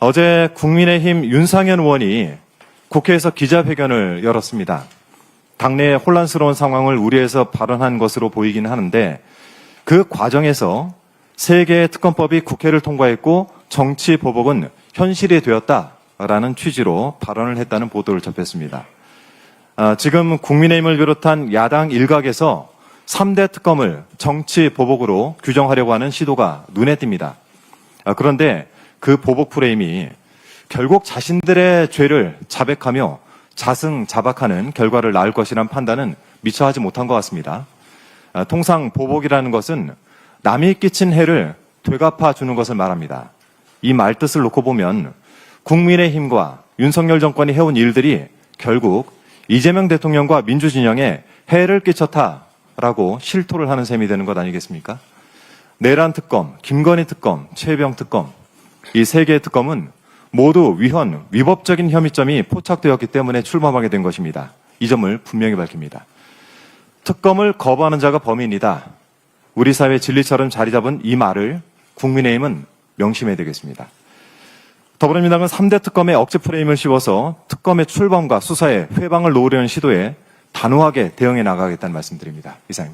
어제 국민의힘 윤상현 의원이 국회에서 기자회견을 열었습니다. 당내의 혼란스러운 상황을 우려해서 발언한 것으로 보이긴 하는데 그 과정에서 세 개의 특검법이 국회를 통과했고 정치 보복은 현실이 되었다라는 취지로 발언을 했다는 보도를 접했습니다. 아, 지금 국민의힘을 비롯한 야당 일각에서 3대 특검을 정치 보복으로 규정하려고 하는 시도가 눈에 띕니다. 아, 그런데 그 보복 프레임이 결국 자신들의 죄를 자백하며 자승 자박하는 결과를 낳을 것이란 판단은 미처 하지 못한 것 같습니다. 아, 통상 보복이라는 것은 남이 끼친 해를 되갚아 주는 것을 말합니다. 이 말뜻을 놓고 보면 국민의힘과 윤석열 정권이 해온 일들이 결국 이재명 대통령과 민주진영에 해를 끼쳤다라고 실토를 하는 셈이 되는 것 아니겠습니까? 내란 특검, 김건희 특검, 최병 특검 이 세 개의 특검은 모두 위헌, 위법적인 혐의점이 포착되었기 때문에 출범하게 된 것입니다. 이 점을 분명히 밝힙니다. 특검을 거부하는 자가 범인이다. 우리 사회 진리처럼 자리 잡은 이 말을 국민의힘은 명심해야 되겠습니다. 더불어민주당은 3대 특검에 억지 프레임을 씌워서 특검의 출범과 수사에 회방을 놓으려는 시도에 단호하게 대응해 나가겠다는 말씀드립니다. 이상입니다.